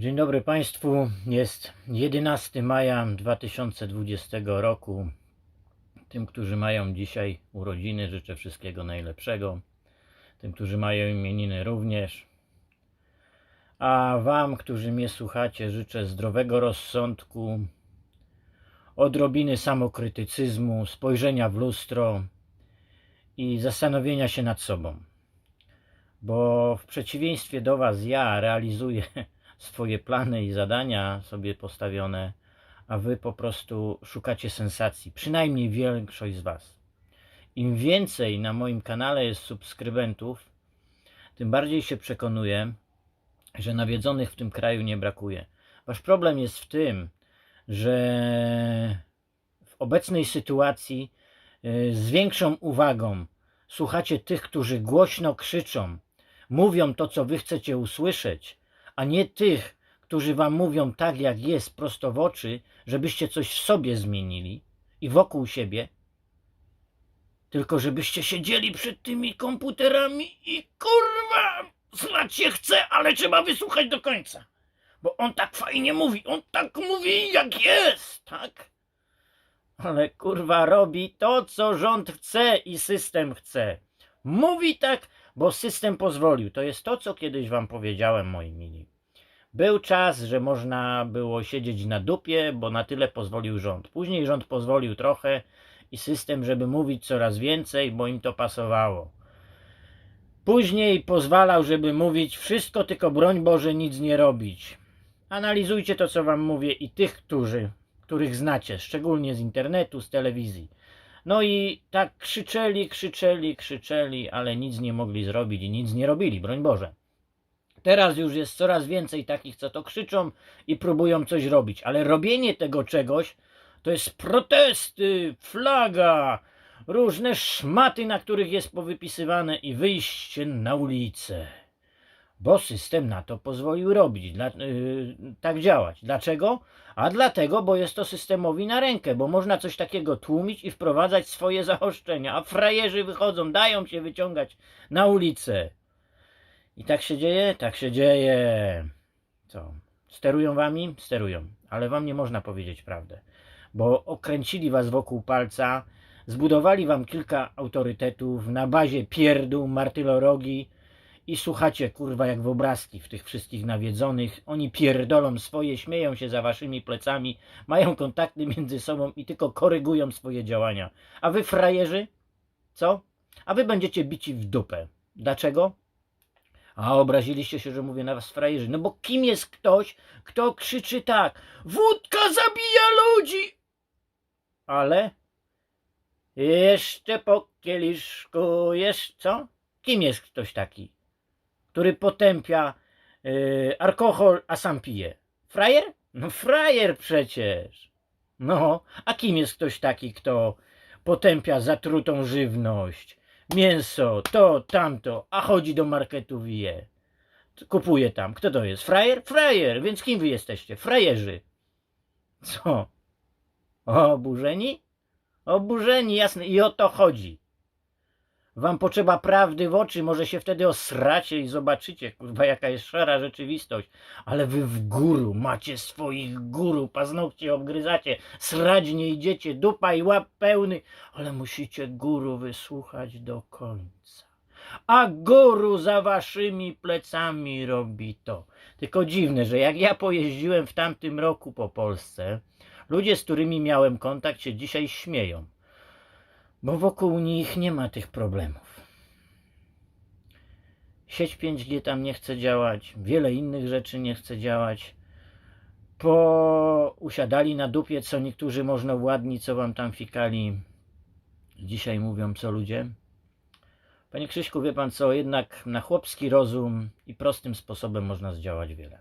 Dzień dobry Państwu. Jest 11 maja 2020 roku. Tym, którzy mają dzisiaj urodziny, życzę wszystkiego najlepszego. Tym, którzy mają imieniny, również. A Wam, którzy mnie słuchacie, życzę zdrowego rozsądku, odrobiny samokrytycyzmu, spojrzenia w lustro i zastanowienia się nad sobą. Bo w przeciwieństwie do Was, ja realizuję swoje plany i zadania sobie postawione, a wy po prostu szukacie sensacji, przynajmniej większość z was. Im więcej na moim kanale jest subskrybentów, tym bardziej się przekonuję, że nawiedzonych w tym kraju nie brakuje. Wasz problem jest w tym, że w obecnej sytuacji y, z większą uwagą słuchacie tych, którzy głośno krzyczą, mówią to, co wy chcecie usłyszeć, a nie tych, którzy wam mówią tak, jak jest, prosto w oczy, żebyście coś w sobie zmienili i wokół siebie, tylko żebyście siedzieli przed tymi komputerami i kurwa, znać się chce, ale trzeba wysłuchać do końca. Bo on tak fajnie mówi, on tak mówi jak jest, tak? Ale kurwa robi to, co rząd chce i system chce. Mówi tak, bo system pozwolił. To jest to, co kiedyś wam powiedziałem, moi mili. Był czas, że można było siedzieć na dupie, bo na tyle pozwolił rząd. Później rząd pozwolił trochę i system, żeby mówić coraz więcej, bo im to pasowało. Później pozwalał, żeby mówić wszystko, tylko broń Boże nic nie robić. Analizujcie to, co wam mówię i tych, którzy, których znacie, szczególnie z internetu, z telewizji. No i tak krzyczeli, krzyczeli, krzyczeli, ale nic nie mogli zrobić i nic nie robili, broń Boże. Teraz już jest coraz więcej takich, co to krzyczą i próbują coś robić, ale robienie tego czegoś to jest protesty, flaga, różne szmaty, na których jest powypisywane i wyjście na ulicę. Bo system na to pozwolił robić, dla, yy, tak działać. Dlaczego? A dlatego, bo jest to systemowi na rękę, bo można coś takiego tłumić i wprowadzać swoje zaoszczenia, a frajerzy wychodzą, dają się wyciągać na ulicę. I tak się dzieje? Tak się dzieje. Co? Sterują wami? Sterują. Ale wam nie można powiedzieć prawdę. Bo okręcili was wokół palca, zbudowali wam kilka autorytetów na bazie pierdół, martylorogi i słuchacie, kurwa, jak w obrazki w tych wszystkich nawiedzonych. Oni pierdolą swoje, śmieją się za waszymi plecami, mają kontakty między sobą i tylko korygują swoje działania. A wy frajerzy? Co? A wy będziecie bici w dupę. Dlaczego? A obraziliście się, że mówię na was frajerzy. No bo kim jest ktoś, kto krzyczy tak? Wódka zabija ludzi! Ale jeszcze po kieliszku, jeszcze co? Kim jest ktoś taki, który potępia yy, alkohol, a sam pije? Frajer? No frajer przecież. No, a kim jest ktoś taki, kto potępia zatrutą żywność, mięso, to, tamto, a chodzi do marketu i je. Kupuje tam. Kto to jest? Frajer? Frajer, więc kim wy jesteście? Frajerzy. Co? Oburzeni? Oburzeni, jasne. I o to chodzi. Wam potrzeba prawdy w oczy, może się wtedy osracie i zobaczycie, kurwa, jaka jest szara rzeczywistość. Ale wy w góru macie swoich guru, paznokcie obgryzacie, srać nie idziecie, dupa i łap pełny, ale musicie guru wysłuchać do końca. A guru za waszymi plecami robi to. Tylko dziwne, że jak ja pojeździłem w tamtym roku po Polsce, ludzie, z którymi miałem kontakt, się dzisiaj śmieją bo wokół nich nie ma tych problemów. Sieć 5G tam nie chce działać, wiele innych rzeczy nie chce działać. Po usiadali na dupie, co niektórzy można ładni, co wam tam fikali. Dzisiaj mówią co ludzie. Panie Krzyśku, wie pan co, jednak na chłopski rozum i prostym sposobem można zdziałać wiele.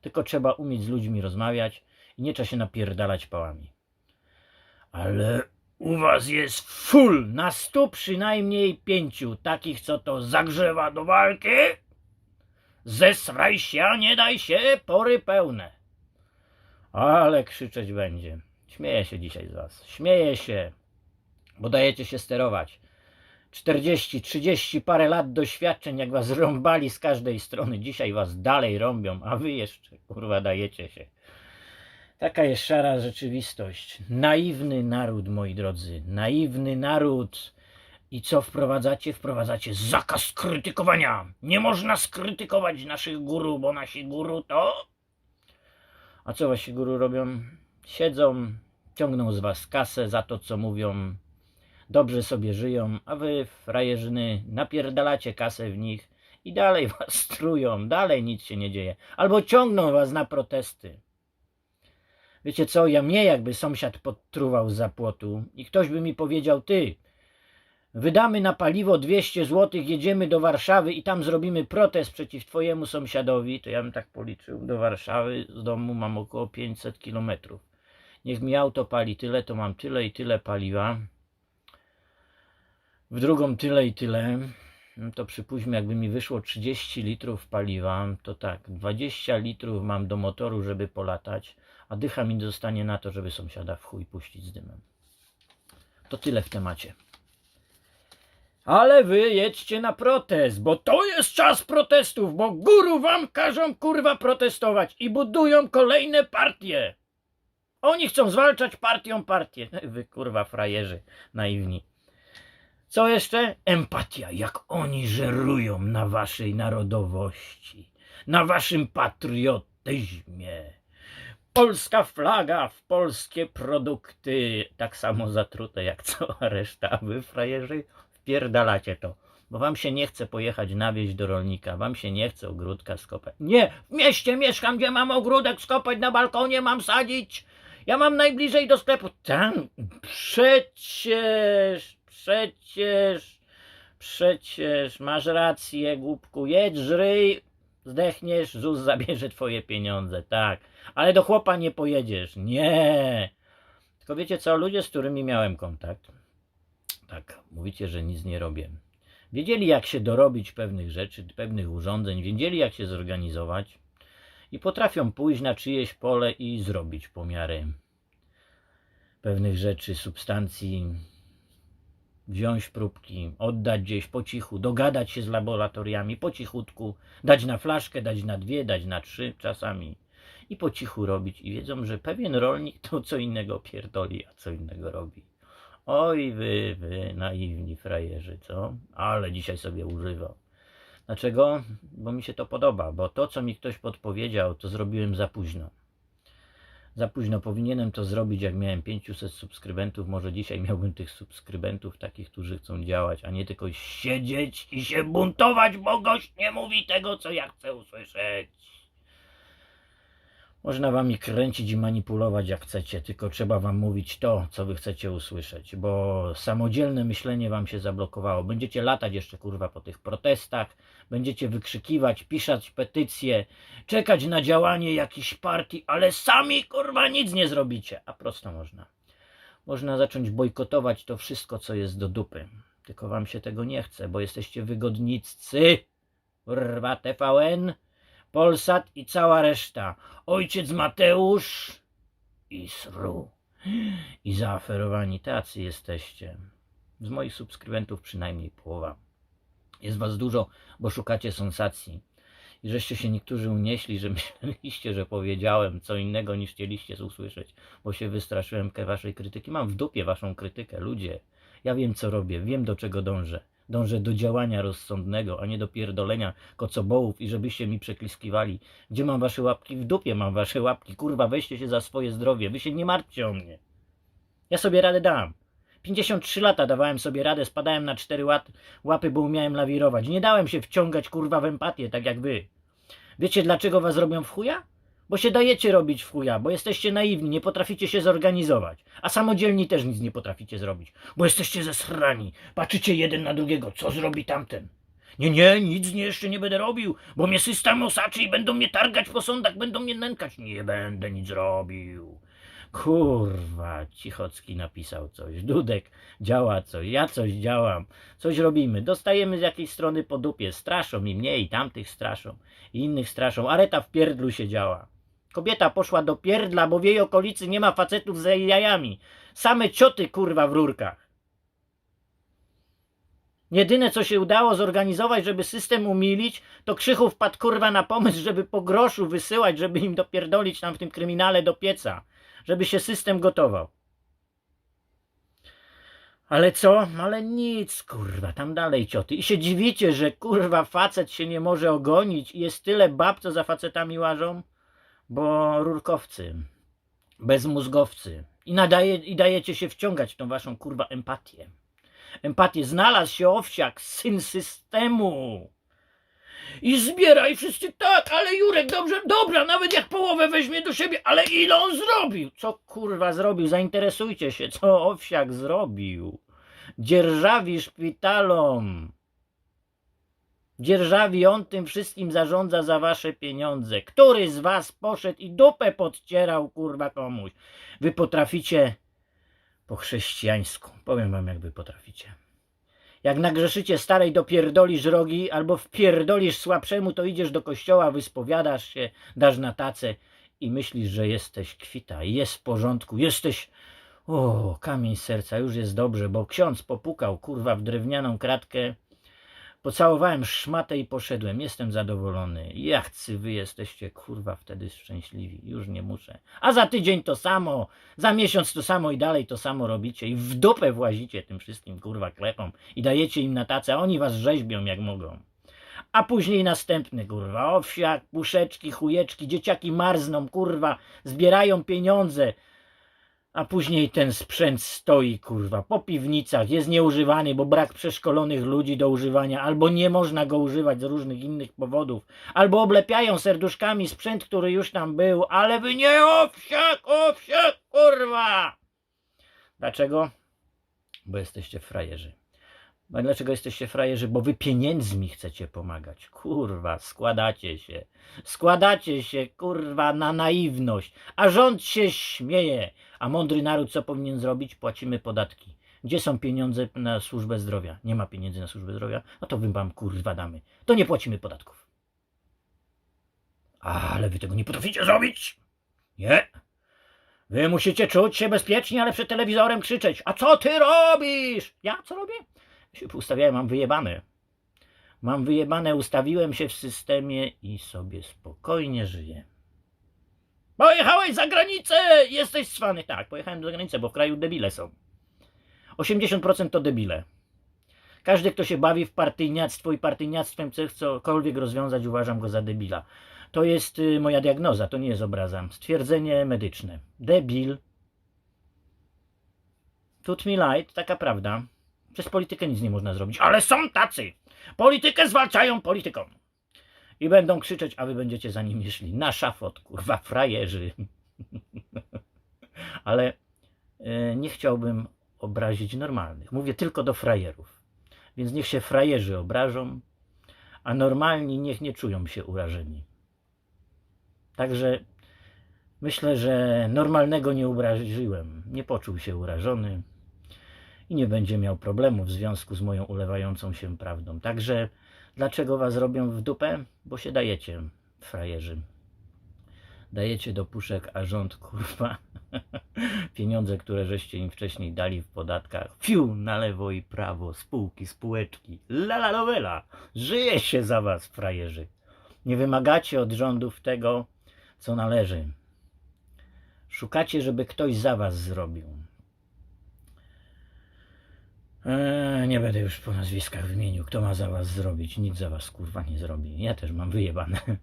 Tylko trzeba umieć z ludźmi rozmawiać i nie trzeba się napierdalać pałami. Ale u was jest full, na stu przynajmniej pięciu, takich co to zagrzewa do walki. Zesraj się, a nie daj się, pory pełne. Ale krzyczeć będzie. Śmieję się dzisiaj z was, śmieję się, bo dajecie się sterować. 40, 30 parę lat doświadczeń, jak was rąbali z każdej strony. Dzisiaj was dalej rąbią, a wy jeszcze, kurwa, dajecie się. Taka jest szara rzeczywistość. Naiwny naród, moi drodzy. Naiwny naród. I co wprowadzacie? Wprowadzacie zakaz krytykowania. Nie można skrytykować naszych guru, bo nasi guru to... A co wasi guru robią? Siedzą, ciągną z was kasę za to, co mówią. Dobrze sobie żyją, a wy, frajerzyny, napierdalacie kasę w nich i dalej was strują, dalej nic się nie dzieje. Albo ciągną was na protesty. Wiecie co, ja mnie jakby sąsiad podtruwał za płotu i ktoś by mi powiedział, ty, wydamy na paliwo 200 zł, jedziemy do Warszawy i tam zrobimy protest przeciw twojemu sąsiadowi, to ja bym tak policzył, do Warszawy z domu mam około 500 kilometrów. Niech mi auto pali tyle, to mam tyle i tyle paliwa. W drugą tyle i tyle. No to przypuśćmy, jakby mi wyszło 30 litrów paliwa, to tak, 20 litrów mam do motoru, żeby polatać, a dycha mi zostanie na to, żeby sąsiada w chuj puścić z dymem. To tyle w temacie. Ale wy jedźcie na protest, bo to jest czas protestów, bo guru wam każą kurwa protestować i budują kolejne partie. Oni chcą zwalczać partią partię. Wy kurwa frajerzy naiwni. Co jeszcze? Empatia, jak oni żerują na waszej narodowości, na waszym patriotyzmie. Polska flaga w polskie produkty, tak samo zatrute jak cała reszta, a wy frajerzy wpierdalacie to. Bo wam się nie chce pojechać na wieś do rolnika, wam się nie chce ogródka skopać. Nie, w mieście mieszkam, gdzie mam ogródek skopać, na balkonie mam sadzić. Ja mam najbliżej do sklepu. Tam, przecież, przecież, przecież, masz rację, głupku, jedź, żryj, zdechniesz, ZUS zabierze twoje pieniądze, tak. Ale do chłopa nie pojedziesz, nie. Tylko wiecie co, ludzie, z którymi miałem kontakt, tak, mówicie, że nic nie robię. Wiedzieli, jak się dorobić pewnych rzeczy, pewnych urządzeń, wiedzieli, jak się zorganizować i potrafią pójść na czyjeś pole i zrobić pomiary pewnych rzeczy, substancji, wziąć próbki, oddać gdzieś po cichu, dogadać się z laboratoriami po cichutku, dać na flaszkę, dać na dwie, dać na trzy czasami i po cichu robić. I wiedzą, że pewien rolnik to co innego pierdoli, a co innego robi. Oj wy, wy, naiwni frajerzy, co? Ale dzisiaj sobie używał. Dlaczego? Bo mi się to podoba, bo to, co mi ktoś podpowiedział, to zrobiłem za późno. Za późno powinienem to zrobić, jak miałem 500 subskrybentów. Może dzisiaj miałbym tych subskrybentów, takich, którzy chcą działać, a nie tylko siedzieć i się buntować, bo gość nie mówi tego, co ja chcę usłyszeć. Można wami kręcić i manipulować jak chcecie, tylko trzeba wam mówić to, co wy chcecie usłyszeć, bo samodzielne myślenie wam się zablokowało. Będziecie latać jeszcze kurwa po tych protestach, będziecie wykrzykiwać, pisać petycje, czekać na działanie jakiejś partii, ale sami kurwa nic nie zrobicie. A prosto można. Można zacząć bojkotować to wszystko, co jest do dupy. Tylko wam się tego nie chce, bo jesteście wygodniccy. Kurwa TVN. Polsat i cała reszta. Ojciec Mateusz i Sru. I zaaferowani tacy jesteście. Z moich subskrybentów przynajmniej połowa. Jest was dużo, bo szukacie sensacji. I żeście się niektórzy unieśli, że myśleliście, że powiedziałem co innego niż chcieliście usłyszeć, bo się wystraszyłem waszej krytyki. Mam w dupie waszą krytykę, ludzie. Ja wiem co robię, wiem do czego dążę. Dążę do działania rozsądnego, a nie do pierdolenia kocobołów i żebyście mi przekliskiwali. Gdzie mam wasze łapki? W dupie mam wasze łapki. Kurwa, weźcie się za swoje zdrowie. Wy się nie martwcie o mnie. Ja sobie radę dam. 53 lata dawałem sobie radę, spadałem na cztery łap, łapy, bo umiałem lawirować. Nie dałem się wciągać kurwa w empatię, tak jak wy. Wiecie dlaczego was robią w chuja? Bo się dajecie robić w chuja, bo jesteście naiwni, nie potraficie się zorganizować. A samodzielni też nic nie potraficie zrobić, bo jesteście zesrani. Patrzycie jeden na drugiego, co zrobi tamten. Nie, nie, nic nie, jeszcze nie będę robił, bo mnie system osaczy i będą mnie targać po sądach, będą mnie nękać. Nie będę nic robił. Kurwa, Cichocki napisał coś, Dudek działa coś, ja coś działam, coś robimy. Dostajemy z jakiejś strony po dupie, straszą i mnie i tamtych straszą, i innych straszą. Areta w pierdlu się działa. Kobieta poszła do pierdla, bo w jej okolicy nie ma facetów z jajami. Same cioty kurwa w rurkach. Jedyne, co się udało zorganizować, żeby system umilić, to Krzychów wpadł kurwa na pomysł, żeby po groszu wysyłać, żeby im dopierdolić tam w tym kryminale do pieca. Żeby się system gotował. Ale co? Ale nic, kurwa, tam dalej cioty. I się dziwicie, że kurwa facet się nie może ogonić i jest tyle bab, co za facetami łażą? Bo rurkowcy, bezmózgowcy. I, nadaje, I dajecie się wciągać w tą waszą kurwa empatię. Empatię. Znalazł się owsiak, syn systemu. I zbieraj wszyscy tak, ale Jurek, dobrze, dobra, nawet jak połowę weźmie do siebie, ale ile on zrobił? Co kurwa zrobił? Zainteresujcie się, co owsiak zrobił. Dzierżawi szpitalom. Dzierżawi on tym wszystkim zarządza za wasze pieniądze. Który z was poszedł i dupę podcierał kurwa komuś? Wy potraficie po chrześcijańsku. Powiem wam jak wy potraficie. Jak nagrzeszycie starej dopierdolisz rogi, albo wpierdolisz słabszemu, to idziesz do kościoła, wyspowiadasz się, dasz na tacę i myślisz, że jesteś kwita, jest w porządku, jesteś... O, kamień serca, już jest dobrze, bo ksiądz popukał, kurwa, w drewnianą kratkę. Pocałowałem szmatę i poszedłem. Jestem zadowolony. Jachcy wy jesteście, kurwa, wtedy szczęśliwi. Już nie muszę. A za tydzień to samo, za miesiąc to samo i dalej to samo robicie. I w dupę włazicie tym wszystkim, kurwa, klepom. I dajecie im na tacę, a oni was rzeźbią jak mogą. A później następny, kurwa, owsiak, puszeczki, chujeczki, dzieciaki marzną, kurwa, zbierają pieniądze. A później ten sprzęt stoi, kurwa, po piwnicach, jest nieużywany, bo brak przeszkolonych ludzi do używania, albo nie można go używać z różnych innych powodów, albo oblepiają serduszkami sprzęt, który już tam był, ale wy nie owsiak, owsiak, kurwa! Dlaczego? Bo jesteście frajerzy. Bo dlaczego jesteście frajerzy? Bo wy pieniędzmi chcecie pomagać. Kurwa, składacie się. Składacie się, kurwa, na naiwność. A rząd się śmieje. A mądry naród co powinien zrobić? Płacimy podatki. Gdzie są pieniądze na służbę zdrowia? Nie ma pieniędzy na służbę zdrowia? No to wy wam kurwa damy. To nie płacimy podatków. Ale wy tego nie potraficie zrobić. Nie. Wy musicie czuć się bezpiecznie, ale przed telewizorem krzyczeć. A co ty robisz? Ja co robię? się ustawiałem, mam wyjebane. Mam wyjebane, ustawiłem się w systemie i sobie spokojnie żyję. Pojechałeś za granicę! Jesteś cwany. Tak, pojechałem za granicę, bo w kraju debile są. 80% to debile. Każdy, kto się bawi w partyjniactwo i partyjniactwem chce cokolwiek rozwiązać, uważam go za debila. To jest y, moja diagnoza, to nie jest obraza. Stwierdzenie medyczne. Debil. Tut mi light, taka prawda. Przez politykę nic nie można zrobić, ale są tacy. Politykę zwalczają polityką. I będą krzyczeć, a wy będziecie za nimi szli. Na szafot, kurwa, frajerzy. ale e, nie chciałbym obrazić normalnych. Mówię tylko do frajerów. Więc niech się frajerzy obrażą, a normalni niech nie czują się urażeni. Także myślę, że normalnego nie uraziłem. Nie poczuł się urażony i nie będzie miał problemu w związku z moją ulewającą się prawdą. Także dlaczego was robią w dupę? Bo się dajecie, frajerzy. Dajecie do puszek, a rząd, kurwa, pieniądze, które żeście im wcześniej dali w podatkach, fiu, na lewo i prawo, spółki, spółeczki, lala nowela, żyje się za was, frajerzy. Nie wymagacie od rządów tego, co należy. Szukacie, żeby ktoś za was zrobił. Eee, nie będę już po nazwiskach wymienił, kto ma za was zrobić. Nikt za was kurwa nie zrobi. Ja też mam wyjebane.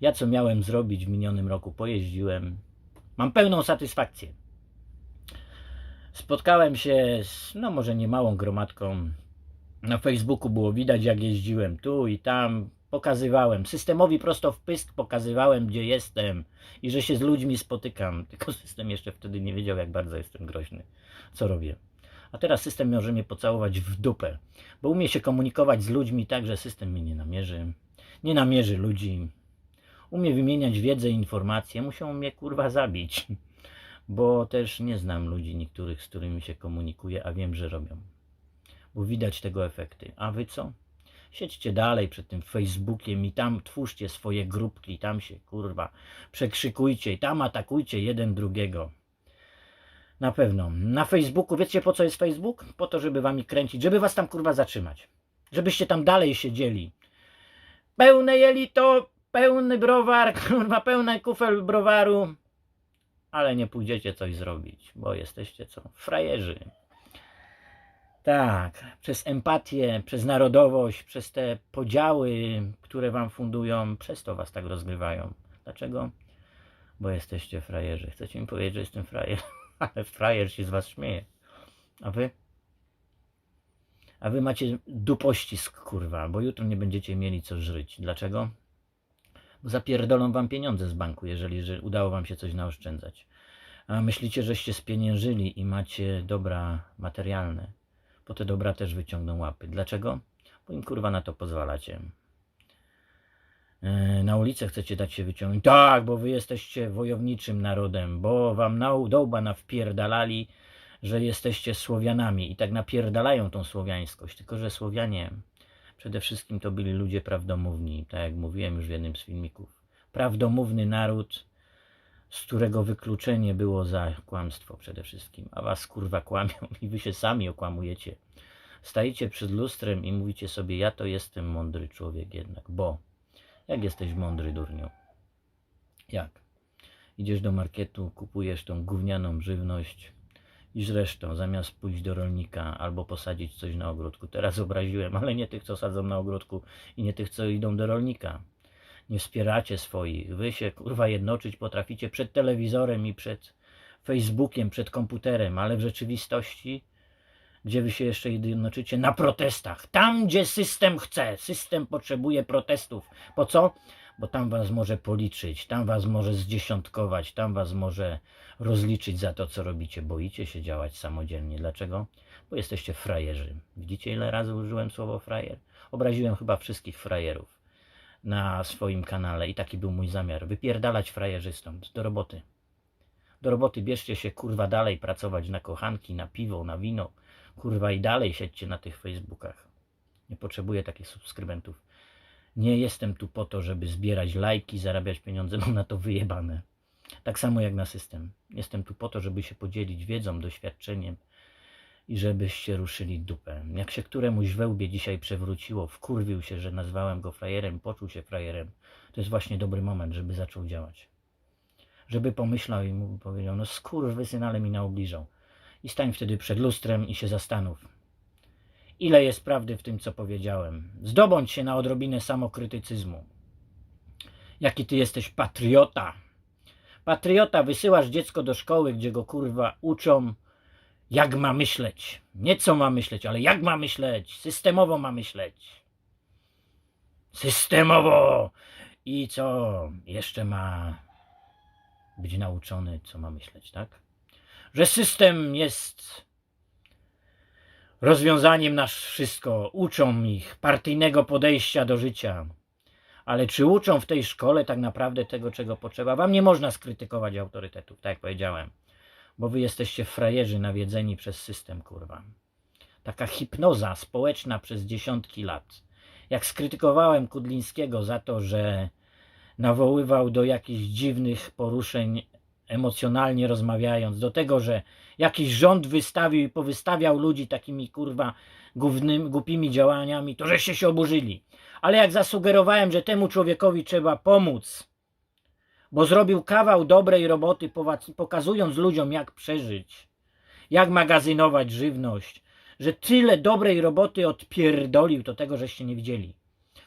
Ja co miałem zrobić w minionym roku, pojeździłem. Mam pełną satysfakcję. Spotkałem się z, no może nie małą gromadką. Na Facebooku było widać, jak jeździłem tu i tam. Pokazywałem. Systemowi prosto w pysk pokazywałem, gdzie jestem i że się z ludźmi spotykam. Tylko system jeszcze wtedy nie wiedział, jak bardzo jestem groźny. Co robię? A teraz system może mnie pocałować w dupę, bo umie się komunikować z ludźmi tak, że system mnie nie namierzy. Nie namierzy ludzi. Umie wymieniać wiedzę i informacje. Muszą mnie kurwa zabić, bo też nie znam ludzi niektórych, z którymi się komunikuję, a wiem, że robią. Bo widać tego efekty. A wy co? Siedźcie dalej przed tym Facebookiem i tam twórzcie swoje grupki, tam się kurwa przekrzykujcie i tam atakujcie jeden drugiego. Na pewno. Na Facebooku, wiecie po co jest Facebook? Po to, żeby wami kręcić, żeby was tam kurwa zatrzymać. żebyście tam dalej siedzieli. Pełne jelito, pełny browar, kurwa, pełny kufel browaru, ale nie pójdziecie coś zrobić, bo jesteście co? Frajerzy. Tak, przez empatię, przez narodowość, przez te podziały, które wam fundują, przez to was tak rozgrywają. Dlaczego? Bo jesteście frajerzy. Chcecie mi powiedzieć, że jestem frajer, ale frajer się z was śmieje. A wy? A wy macie dupościsk, kurwa, bo jutro nie będziecie mieli co żyć. Dlaczego? Bo zapierdolą wam pieniądze z banku, jeżeli że udało wam się coś naoszczędzać. A myślicie, żeście spieniężyli i macie dobra materialne. Po te dobra też wyciągną łapy. Dlaczego? Bo im kurwa na to pozwalacie. E, Na ulicę chcecie dać się wyciągnąć. Tak, bo wy jesteście wojowniczym narodem, bo wam na dołba nawpierdalali, że jesteście Słowianami i tak napierdalają tą słowiańskość. Tylko, że Słowianie przede wszystkim to byli ludzie prawdomówni, tak jak mówiłem już w jednym z filmików. Prawdomówny naród, z którego wykluczenie było za kłamstwo przede wszystkim, a was kurwa kłamią i wy się sami okłamujecie. Stajecie przed lustrem i mówicie sobie, ja to jestem mądry człowiek jednak, bo jak jesteś mądry durniu? Jak? Idziesz do marketu, kupujesz tą gównianą żywność i zresztą zamiast pójść do rolnika albo posadzić coś na ogródku. Teraz obraziłem, ale nie tych, co sadzą na ogródku i nie tych, co idą do rolnika. Nie wspieracie swoich. Wy się kurwa jednoczyć potraficie przed telewizorem i przed Facebookiem, przed komputerem, ale w rzeczywistości, gdzie wy się jeszcze jednoczycie? Na protestach. Tam, gdzie system chce. System potrzebuje protestów. Po co? Bo tam was może policzyć, tam was może zdziesiątkować, tam was może rozliczyć za to, co robicie. Boicie się działać samodzielnie. Dlaczego? Bo jesteście frajerzy. Widzicie, ile razy użyłem słowo frajer? Obraziłem chyba wszystkich frajerów na swoim kanale i taki był mój zamiar. Wypierdalać frajerzy stąd. Do roboty. Do roboty bierzcie się kurwa dalej pracować na kochanki, na piwo, na wino. Kurwa i dalej siedźcie na tych Facebookach. Nie potrzebuję takich subskrybentów. Nie jestem tu po to, żeby zbierać lajki, zarabiać pieniądze, mam na to wyjebane. Tak samo jak na system. Jestem tu po to, żeby się podzielić wiedzą, doświadczeniem i żebyście ruszyli dupę. Jak się któremuś we łbie dzisiaj przewróciło, wkurwił się, że nazwałem go frajerem, poczuł się frajerem, to jest właśnie dobry moment, żeby zaczął działać. Żeby pomyślał i mu powiedział, no skurwysyn, ale mi naubliżał. I stań wtedy przed lustrem i się zastanów. Ile jest prawdy w tym, co powiedziałem? Zdobądź się na odrobinę samokrytycyzmu. Jaki ty jesteś patriota. Patriota, wysyłasz dziecko do szkoły, gdzie go kurwa uczą, jak ma myśleć. Nie co ma myśleć, ale jak ma myśleć. Systemowo ma myśleć. Systemowo! I co jeszcze ma być nauczony, co ma myśleć, tak? Że system jest rozwiązaniem na wszystko. Uczą ich partyjnego podejścia do życia. Ale czy uczą w tej szkole tak naprawdę tego, czego potrzeba? Wam nie można skrytykować autorytetów, tak jak powiedziałem. Bo wy jesteście frajerzy nawiedzeni przez system, kurwa. Taka hipnoza społeczna przez dziesiątki lat. Jak skrytykowałem Kudlińskiego za to, że nawoływał do jakichś dziwnych poruszeń emocjonalnie rozmawiając, do tego, że jakiś rząd wystawił i powystawiał ludzi takimi kurwa głównymi, głupimi działaniami, to żeście się oburzyli. Ale jak zasugerowałem, że temu człowiekowi trzeba pomóc, bo zrobił kawał dobrej roboty, pokazując ludziom, jak przeżyć, jak magazynować żywność, że tyle dobrej roboty odpierdolił, to tego żeście nie widzieli.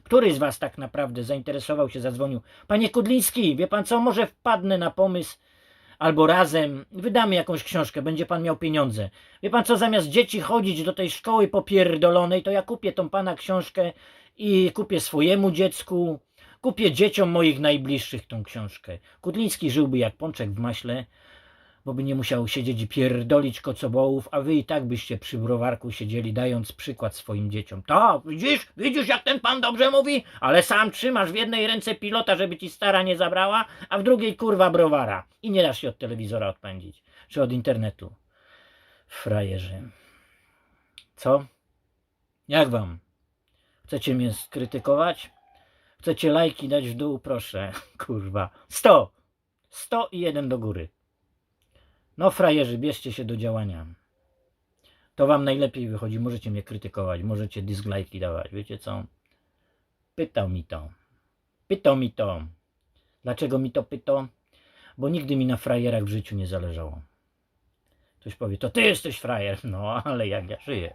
Który z was tak naprawdę zainteresował się, zadzwonił? Panie Kudliński, wie pan co, może wpadnę na pomysł, albo razem wydamy jakąś książkę, będzie pan miał pieniądze. Wie pan co, zamiast dzieci chodzić do tej szkoły popierdolonej, to ja kupię tą pana książkę i kupię swojemu dziecku, kupię dzieciom moich najbliższych tą książkę. Kudliński żyłby jak pączek w maśle, bo by nie musiał siedzieć i pierdolić kocobołów, a wy i tak byście przy browarku siedzieli, dając przykład swoim dzieciom. To, widzisz, widzisz jak ten pan dobrze mówi? Ale sam trzymasz w jednej ręce pilota, żeby ci stara nie zabrała, a w drugiej kurwa browara. I nie dasz się od telewizora odpędzić, czy od internetu. Frajerzy. Co? Jak wam? Chcecie mnie skrytykować? Chcecie lajki dać w dół? Proszę. Kurwa. Sto! Sto i jeden do góry. No frajerzy, bierzcie się do działania. To wam najlepiej wychodzi. Możecie mnie krytykować, możecie dislike'i dawać. Wiecie co? Pytał mi to. Pytał mi to. Dlaczego mi to pytał? Bo nigdy mi na frajerach w życiu nie zależało. Ktoś powie, to ty jesteś frajer. No, ale jak ja żyję.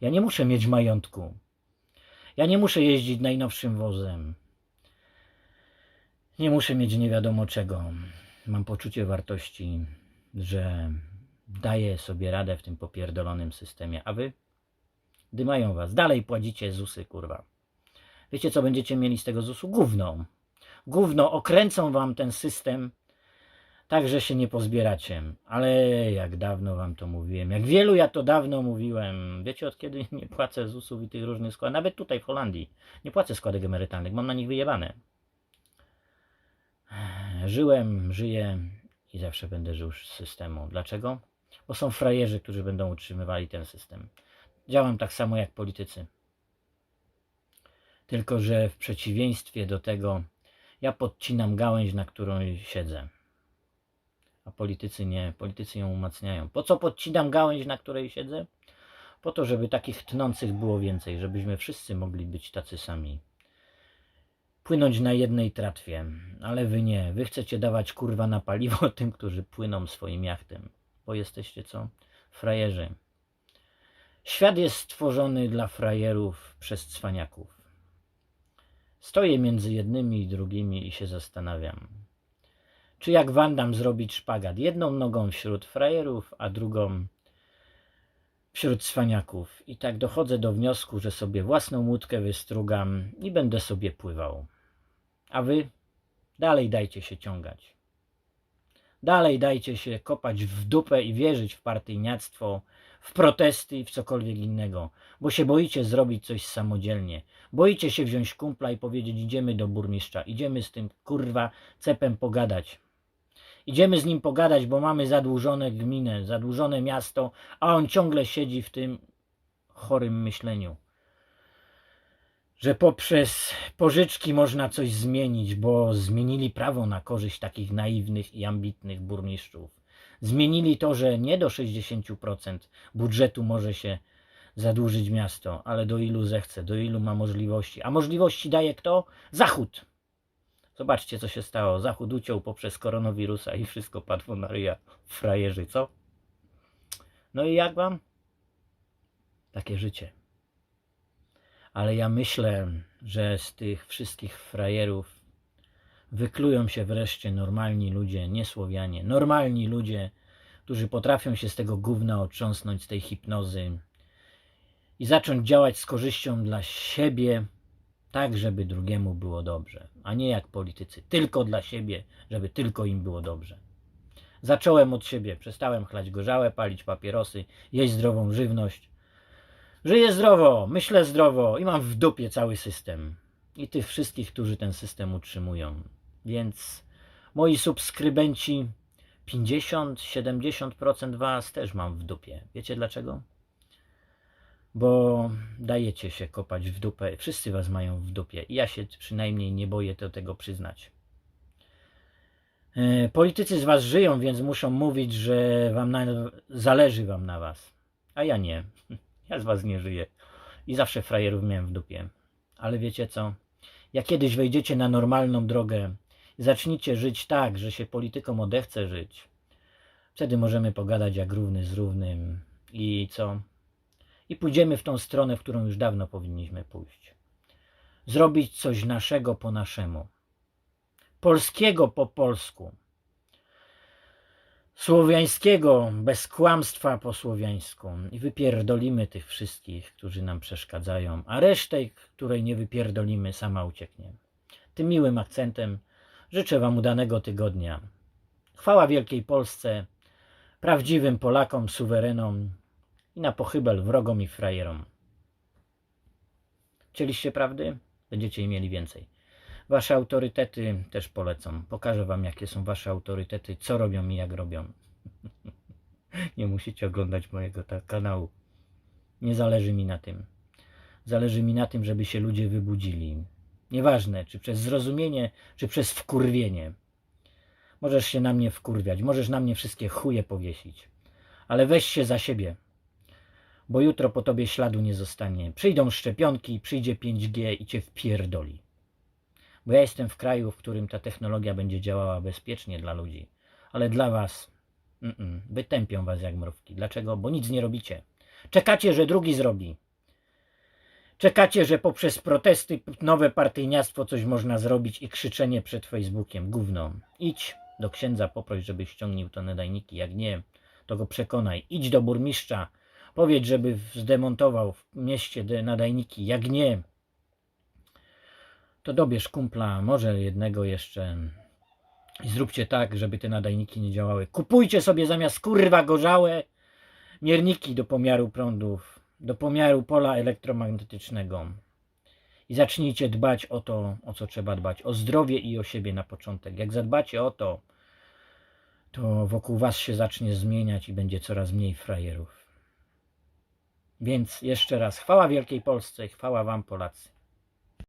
Ja nie muszę mieć majątku. Ja nie muszę jeździć najnowszym wozem. Nie muszę mieć nie wiadomo czego. Mam poczucie wartości, że daję sobie radę w tym popierdolonym systemie. A wy? Dymają was. Dalej płacicie ZUSy, kurwa. Wiecie, co będziecie mieli z tego ZUSu? Gówno. Gówno. Okręcą wam ten system tak, że się nie pozbieracie. Ale jak dawno wam to mówiłem. Jak wielu ja to dawno mówiłem. Wiecie, od kiedy nie płacę ZUSów i tych różnych składek? Nawet tutaj w Holandii. Nie płacę składek emerytalnych. Mam na nich wyjebane. Żyłem, żyję i zawsze będę żył z systemu. Dlaczego? Bo są frajerzy, którzy będą utrzymywali ten system. Działam tak samo jak politycy. Tylko, że w przeciwieństwie do tego ja podcinam gałęź, na którą siedzę. A politycy nie. Politycy ją umacniają. Po co podcinam gałęź, na której siedzę? Po to, żeby takich tnących było więcej, żebyśmy wszyscy mogli być tacy sami płynąć na jednej tratwie, ale wy nie. Wy chcecie dawać kurwa na paliwo tym, którzy płyną swoim jachtem, bo jesteście co? Frajerzy. Świat jest stworzony dla frajerów przez cwaniaków. Stoję między jednymi i drugimi i się zastanawiam. Czy jak Wandam zrobić szpagat? Jedną nogą wśród frajerów, a drugą wśród cwaniaków. I tak dochodzę do wniosku, że sobie własną łódkę wystrugam i będę sobie pływał. A wy dalej dajcie się ciągać. Dalej dajcie się kopać w dupę i wierzyć w partyjniactwo, w protesty i w cokolwiek innego, bo się boicie zrobić coś samodzielnie. Boicie się wziąć kumpla i powiedzieć idziemy do burmistrza, idziemy z tym kurwa cepem pogadać. Idziemy z nim pogadać, bo mamy zadłużone gminę, zadłużone miasto, a on ciągle siedzi w tym chorym myśleniu że poprzez pożyczki można coś zmienić, bo zmienili prawo na korzyść takich naiwnych i ambitnych burmistrzów. Zmienili to, że nie do 60% budżetu może się zadłużyć miasto, ale do ilu zechce, do ilu ma możliwości. A możliwości daje kto? Zachód. Zobaczcie, co się stało. Zachód uciął poprzez koronawirusa i wszystko padło na ryja. Frajerzy, co? No i jak wam? Takie życie. Ale ja myślę, że z tych wszystkich frajerów wyklują się wreszcie normalni ludzie, nie Słowianie, normalni ludzie, którzy potrafią się z tego gówna otrząsnąć, z tej hipnozy i zacząć działać z korzyścią dla siebie, tak, żeby drugiemu było dobrze, a nie jak politycy, tylko dla siebie, żeby tylko im było dobrze. Zacząłem od siebie, przestałem chlać gorzałe, palić papierosy, jeść zdrową żywność, Żyję zdrowo, myślę zdrowo i mam w dupie cały system. I tych wszystkich, którzy ten system utrzymują. Więc moi subskrybenci 50-70% was też mam w dupie. Wiecie dlaczego? Bo dajecie się kopać w dupę. Wszyscy was mają w dupie. I ja się przynajmniej nie boję tego przyznać. E, politycy z was żyją, więc muszą mówić, że wam na, zależy wam na was. A ja nie. Ja z was nie żyję. I zawsze frajerów miałem w dupie. Ale wiecie co? Jak kiedyś wejdziecie na normalną drogę i zaczniecie żyć tak, że się politykom odechce żyć, wtedy możemy pogadać jak równy z równym. I co? I pójdziemy w tą stronę, w którą już dawno powinniśmy pójść. Zrobić coś naszego po naszemu. Polskiego po polsku słowiańskiego, bez kłamstwa po słowiańsku i wypierdolimy tych wszystkich, którzy nam przeszkadzają, a resztę, której nie wypierdolimy, sama ucieknie. Tym miłym akcentem życzę Wam udanego tygodnia. Chwała Wielkiej Polsce, prawdziwym Polakom, suwerenom i na pochybel wrogom i frajerom. Chcieliście prawdy? Będziecie jej mieli więcej. Wasze autorytety też polecam. Pokażę Wam, jakie są Wasze autorytety, co robią i jak robią. Nie musicie oglądać mojego kanału. Nie zależy mi na tym. Zależy mi na tym, żeby się ludzie wybudzili. Nieważne, czy przez zrozumienie, czy przez wkurwienie. Możesz się na mnie wkurwiać, możesz na mnie wszystkie chuje powiesić. Ale weź się za siebie. bo jutro po tobie śladu nie zostanie. Przyjdą szczepionki, przyjdzie 5G i cię wpierdoli. Bo ja jestem w kraju, w którym ta technologia będzie działała bezpiecznie dla ludzi, ale dla was mm-mm, wytępią was jak mrówki. Dlaczego? Bo nic nie robicie. Czekacie, że drugi zrobi. Czekacie, że poprzez protesty, nowe partyjniactwo coś można zrobić i krzyczenie przed Facebookiem. Gówno. Idź do księdza, poproś, żeby ściągnił te nadajniki. Jak nie, to go przekonaj. Idź do burmistrza, powiedz, żeby zdemontował w mieście nadajniki. Jak nie, to dobierz kumpla, może jednego jeszcze i zróbcie tak, żeby te nadajniki nie działały. Kupujcie sobie zamiast kurwa gorzałe mierniki do pomiaru prądów, do pomiaru pola elektromagnetycznego. I zacznijcie dbać o to, o co trzeba dbać. O zdrowie i o siebie na początek. Jak zadbacie o to, to wokół was się zacznie zmieniać i będzie coraz mniej frajerów. Więc jeszcze raz chwała Wielkiej Polsce, chwała wam Polacy.